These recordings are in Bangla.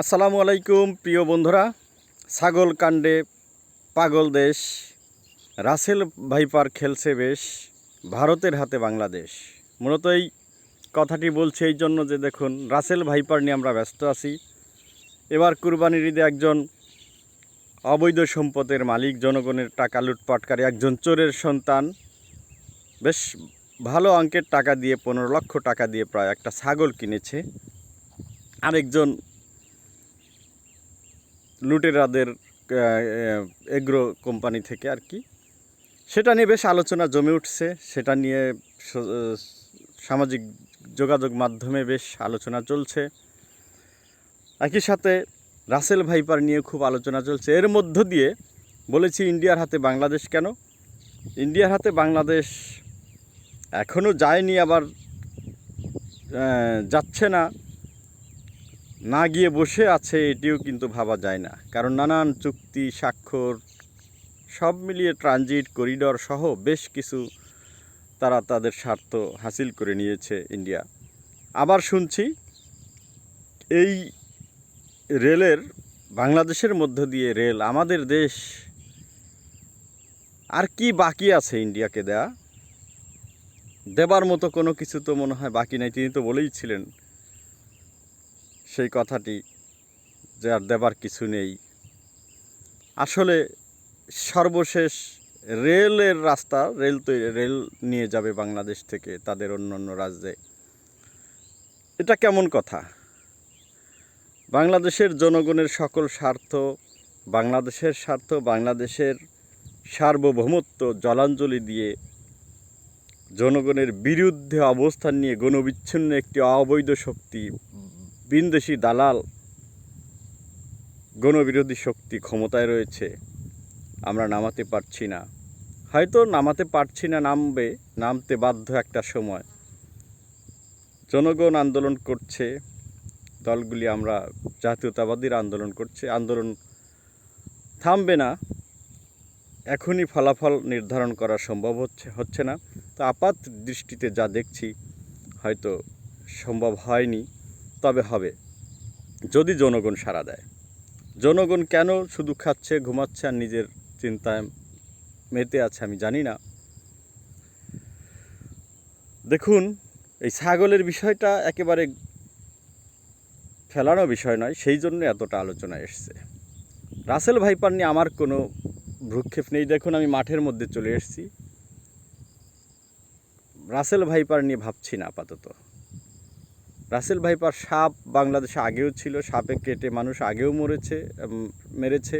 আসসালামু আলাইকুম, প্রিয় বন্ধুরা। ছাগল কাণ্ডে পাগল দেশ, রাসেল ভাইপার খেলছে বেশ, ভারতের হাতে বাংলাদেশ। মূলত এই কথাটি বলছে এই জন্য যে দেখুন, রাসেল ভাইপার নিয়ে আমরা ব্যস্ত আছি। এবার কুরবানির ঈদে একজন অবৈধ সম্পদের মালিক, জনগণের টাকা লুটপাটকারী, একজন চোরের সন্তান। বেশ ভালো অঙ্কের টাকা দিয়ে, পনেরো লক্ষ টাকা দিয়ে প্রায় একটা ছাগল কিনেছে। আরেকজন লুটেরাদের এগ্রো কোম্পানি থেকে আর কি। সেটা নিয়ে বেশ আলোচনা জমে উঠছে। সেটা নিয়ে সামাজিক যোগাযোগ মাধ্যমে বেশ আলোচনা চলছে। একই সাথে রাসেল ভাইপার নিয়ে খুব আলোচনা চলছে। এর মধ্য দিয়ে বলেছি, ইন্ডিয়ার হাতে বাংলাদেশ কেন? ইন্ডিয়ার হাতে বাংলাদেশ এখনও যায়নি, আবার যাচ্ছে না। না গিয়ে বসে আছে, এটিও কিন্তু ভাবা যায় না। কারণ নানান চুক্তি, স্বাক্ষর, সব মিলিয়ে ট্রানজিট, করিডর সহ বেশ কিছু তারা তাদের স্বার্থ হাসিল করে নিয়েছে ইন্ডিয়া। আবার শুনছি, এই রেলের, বাংলাদেশের মধ্য দিয়ে রেল, আমাদের দেশ, আর কি বাকি আছে ইন্ডিয়াকে দেয়া? দেবার মতো কোনো কিছু তো মনে হয় বাকি নাই, তিনি তো বলেই ছিলেন। সেই কথাটি যে আর দেবার কিছু নেই। আসলে সর্বশেষ রেলের রাস্তা, রেল তৈরি রেল নিয়ে যাবে বাংলাদেশ থেকে তাদের অন্য অন্য রাজ্যে। এটা কেমন কথা? বাংলাদেশের জনগণের সকল স্বার্থ, বাংলাদেশের স্বার্থ, বাংলাদেশের সার্বভৌমত্ব জলাঞ্জলি দিয়ে জনগণের বিরুদ্ধে অবস্থান নিয়ে গণবিচ্ছিন্ন একটি অবৈধ শক্তি বিনদেশি দালাল গণবিরোধী শক্তি ক্ষমতায় রয়েছে, আমরা নামাতে পারছি না। হয়তো নামাতে পারছি না, নামবে, নামতে বাধ্য একটা সময়। জনগণ আন্দোলন করছে, দলগুলি আমরা জাতীয়তাবাদীর আন্দোলন করছে, আন্দোলন থামবে না। এখনই ফলাফল নির্ধারণ করা সম্ভব হচ্ছে হচ্ছে না। তো আপাত দৃষ্টিতে যা দেখছি, হয়তো সম্ভব হয়নি। তবে হবে, যদি জনগণ সাড়া দেয়। জনগণ কেন শুধু খাচ্ছে, ঘুমাচ্ছে আর নিজের চিন্তায় মেতে আছে আমি জানি না। দেখুন, এই ছাগলের বিষয়টা একেবারে ফেলানো বিষয় নয়, সেই জন্য এতটা আলোচনা এসছে। রাসেল ভাইপার নিয়ে আমার কোনো ভ্রুক্ষেপ নেই। দেখুন, আমি মাঠের মধ্যে চলে এসেছি। রাসেল ভাইপার নিয়ে ভাবছি না আপাতত। রাসেল ভাইপার সাপ বাংলাদেশে আগেও ছিল, সাপে কেটে মানুষ আগেও মরেছে মেরেছে,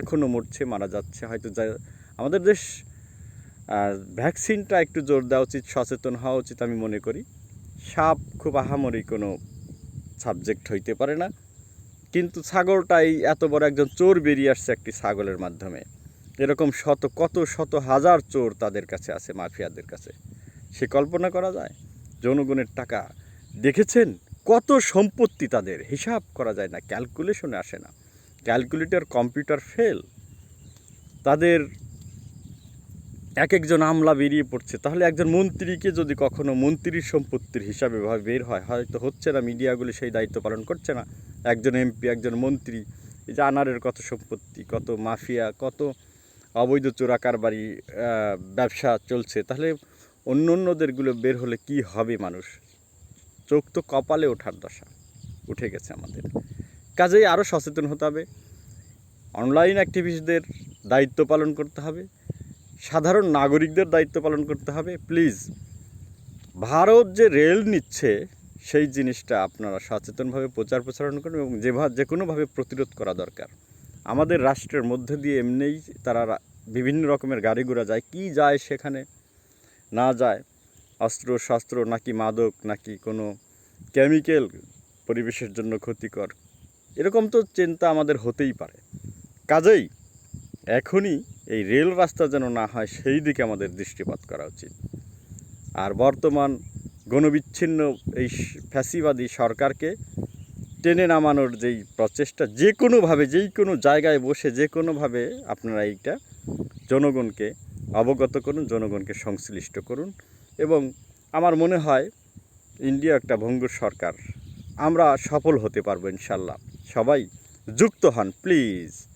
এখনও মরছে, মারা যাচ্ছে। হয়তো যা আমাদের দেশ ভ্যাকসিনটা একটু জোর দেওয়া উচিত, সচেতন হওয়া উচিত আমি মনে করি। সাপ খুব আহামরি কোনো সাবজেক্ট হইতে পারে না। কিন্তু ছাগলটাই এত বড় একজন চোর বেরিয়ে আসছে একটি ছাগলের মাধ্যমে। এরকম শত, কত শত হাজার চোর তাদের কাছে আছে, মাফিয়াদের কাছে। সে কল্পনা করা যায়, জনগণের টাকা দেখেছেন? কত সম্পত্তি তাদের? হিসাব করা যায় না ক্যালকুলেশনে আসে না। ক্যালকুলেটর কম্পিউটার ফেল তাদের এক একজন আমলা বেরিয়ে পড়ছে। তাহলে একজন মন্ত্রীকে যদি কখনো মন্ত্রীর সম্পত্তির হিসাবে বের হয়, হয়তো হচ্ছে না, মিডিয়াগুলি সেই দায়িত্ব পালন করছে না। একজন এমপি একজন মন্ত্রী, এই যে আনারের কত সম্পত্তি, কত মাফিয়া, কত অবৈধ চোরাকারবারি ব্যবসা চলছে। তাহলে অন্য অন্যদেরগুলো বের হলে কি হবে মানুষ? চোখ তো কপালে ওঠার দশা। উঠে গেছে আমাদের। কাজেই আরও সচেতন হতে হবে। অনলাইন অ্যাক্টিভিস্টদের দায়িত্ব পালন করতে হবে। সাধারণ নাগরিকদের দায়িত্ব পালন করতে হবে। প্লিজ, ভারত যে রেল নিচ্ছে, সেই জিনিসটা আপনারা সচেতনভাবে প্রচার প্রসারণ করুন এবং যেভাবে যে কোনোভাবে প্রতিরোধ করা দরকার। আমাদের রাষ্ট্রের মধ্যে দিয়ে এমনিই তারা বিভিন্ন রকমের গাড়ি ঘোড়া যায়। কি যায় সেখানে? না যায়। অস্ত্র শস্ত্র নাকি মাদক, নাকি কোনো কেমিক্যাল পরিবেশের জন্য ক্ষতিকর। এরকম তো চিন্তা আমাদের হতেই পারে। কাজেই এখনই এই রেল রাস্তা যেন না হয়, সেই দিকে আমাদের দৃষ্টিপাত করা উচিত। আর বর্তমান গণবিচ্ছিন্ন এই ফ্যাসিবাদী সরকারকে টেনে নামানোর যেই প্রচেষ্টা, যে কোনোভাবে যেই কোনো জায়গায় বসে, যে কোনোভাবে আপনারা এইটা জনগণকে অবগত করুন, জনগণকে সংশ্লিষ্ট করুন এবং আমার মনে হয় ইন্ডিয়া একটা ভঙ্গুর সরকার। আমরা সফল হতে পারব ইনশাল্লাহ। সবাই যুক্ত হন প্লিজ।